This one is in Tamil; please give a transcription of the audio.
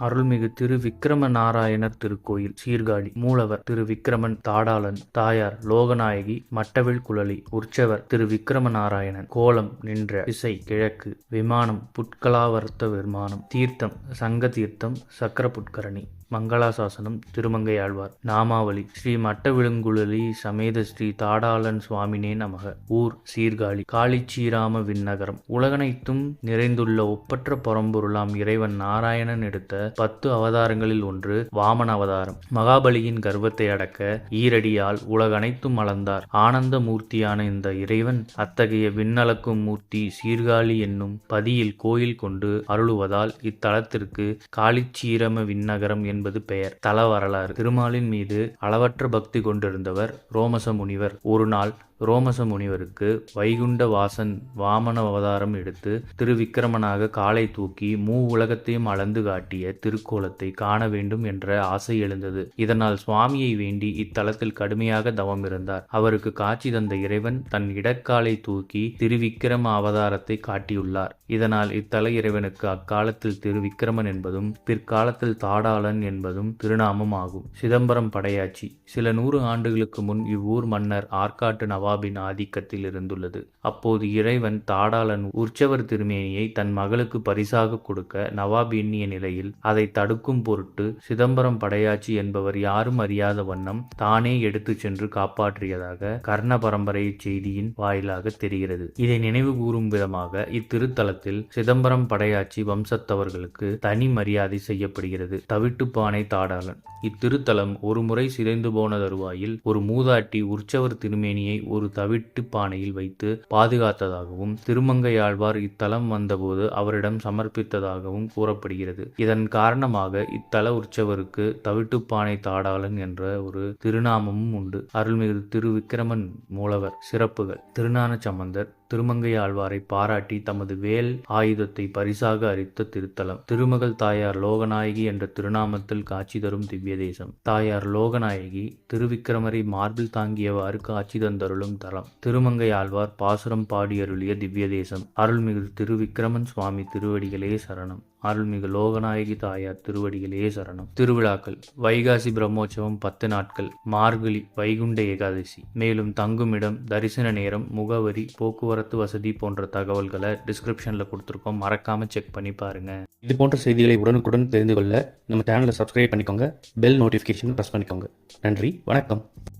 அருள்மிகு திரு விக்ரம நாராயணர் திருக்கோயில் சீர்காழி மூலவர் திரு விக்கிரமன் தாடாளன் தாயார் லோகநாயகி மட்டவில் குழலி உற்சவர் திரு விக்ரம நாராயணன் கோலம் நின்ற திசை கிழக்கு விமானம் புட்கலாவர்த்த விமானம் தீர்த்தம் சங்க தீர்த்தம் சக்கர புட்கரணி மங்களாசாசனம் திருமங்கை ஆழ்வார் நாமாவளி ஸ்ரீ மட்டவிழுங்குழலி சமேத ஸ்ரீ தாடாளன் சுவாமினே நமக ஊர் சீர்காழி காளிச்சீராம விண்ணகரம் உலகனைத்தும் நிறைந்துள்ள ஒப்பற்ற பரம்பொருளாம் இறைவன் நாராயணன் எடுத்த பத்து அவதாரங்களில் ஒன்று வாமன அவதாரம். மகாபலியின் கர்வத்தை அடக்க ஈரடியால் உலகனைத்தும் அளந்தார். ஆனந்த மூர்த்தியான இந்த இறைவன் அத்தகைய விண்ணலக்கும் மூர்த்தி சீர்காழி என்னும் பதியில் கோயில் கொண்டு அருளுவதால் இத்தலத்திற்கு காளிச்சீரம விண்ணகரம் என்பது பெயர். தல வரலாறு. திருமாலின் மீது அளவற்ற பக்தி கொண்டிருந்தவர் ரோமச முனிவர். ஒரு நாள் ரோமச முனிவருக்கு வைகுண்ட வாசன் வாமன அவதாரம் எடுத்து திருவிக்கிரமனாக காலை தூக்கி மூ உலகத்தையும் அளந்து காட்டிய திருக்கோலத்தை காண வேண்டும் என்ற ஆசை எழுந்தது. இதனால் சுவாமியை வேண்டி இத்தலத்தில் கடுமையாக தவம் இருந்தார். அவருக்கு காட்சி தந்த இறைவன் தன் இடக்காலை தூக்கி திருவிக்கிரம அவதாரத்தை காட்டியுள்ளார். இதனால் இத்தல இறைவனுக்கு அக்காலத்தில் திருவிக்கிரமன் என்பதும் பிற்காலத்தில் தாடாளன் என்பதும் திருநாமம் ஆகும். சிதம்பரம் படையாச்சி. சில நூறு ஆண்டுகளுக்கு முன் இவ்வூர் மன்னர் ஆற்காட்டு நவா நவாபின் ஆதிக்கத்தில் இருந்துள்ளது. அப்போது இறைவன் தாடாளன் உற்சவர் திருமேனியை தன் மகளுக்கு பரிசாக கொடுக்க நவாப் எண்ணிய நிலையில் அதை தடுக்கும் பொருட்டு சிதம்பரம் படையாச்சி என்பவர் யாரும் அறியாத வண்ணம் தானே எடுத்து சென்று காப்பாற்றியதாக கர்ண பரம்பரை செய்தியின் வாயிலாக தெரிகிறது. இதை நினைவு கூறும் விதமாக இத்திருத்தலத்தில் சிதம்பரம் படையாச்சி வம்சத்தவர்களுக்கு தனி மரியாதை செய்யப்படுகிறது. தவிட்டுப்பானை தாடாளன். இத்திருத்தலம் ஒருமுறை சிதைந்து போன தருவாயில் ஒரு மூதாட்டி உற்சவர் திருமேனியை ஒரு ஒரு தவிட்டு பானையில் வைத்து பாதுகாத்ததாகவும் திருமங்கையாழ்வார் இத்தலம் வந்தபோது அவரிடம் சமர்ப்பித்ததாகவும் கூறப்படுகிறது. இதன் காரணமாக இத்தல உற்சவருக்கு தவிட்டுப்பானை தாடாளன் என்ற ஒரு திருநாமமும் உண்டு. அருள்மிகு திரு விக்கிரமன் மூலவர் சிறப்புகள். திருநான சம்பந்தர் திருமங்கை ஆழ்வாரை பாராட்டி தமது வேல் ஆயுதத்தை பரிசாக அளித்த திருத்தலம். திருமகள் தாயார் லோகநாயகி என்ற திருநாமத்தில் காட்சி தரும் திவ்ய தேசம் தாயார் லோகநாயகி திருவிக்கிரமரை மார்பில் தாங்கியவாறு காட்சி தந்தருளும் தலம். திருமங்கை ஆழ்வார் பாசுரம் பாடியருளிய திவ்ய தேசம் அருள்மிகு திருவிக்கிரமன் சுவாமி திருவடிகளே சரணம். அருள்மிகு லோகநாயகி தாயார் திருவடிகளே சரணம். திருவிழாக்கள் வைகாசி பிரம்மோற்சவம் பத்து நாட்கள் மார்கழி வைகுண்ட ஏகாதசி. மேலும் தங்குமிடம் தரிசன நேரம் முகவரி போக்குவரத்து வசதி போன்ற தகவல்களை டிஸ்கிரிப்ஷனில் கொடுத்துருக்கோம். மறக்காம செக் பண்ணி பாருங்க. இது போன்ற செய்திகளை உடனுக்குடன் தெரிந்து கொள்ள நம்ம சேனலை சப்ஸ்கிரைப் பண்ணிக்கோங்க. பெல் நோட்டிஃபிகேஷன் ப்ரெஸ் பண்ணிக்கோங்க. நன்றி வணக்கம்.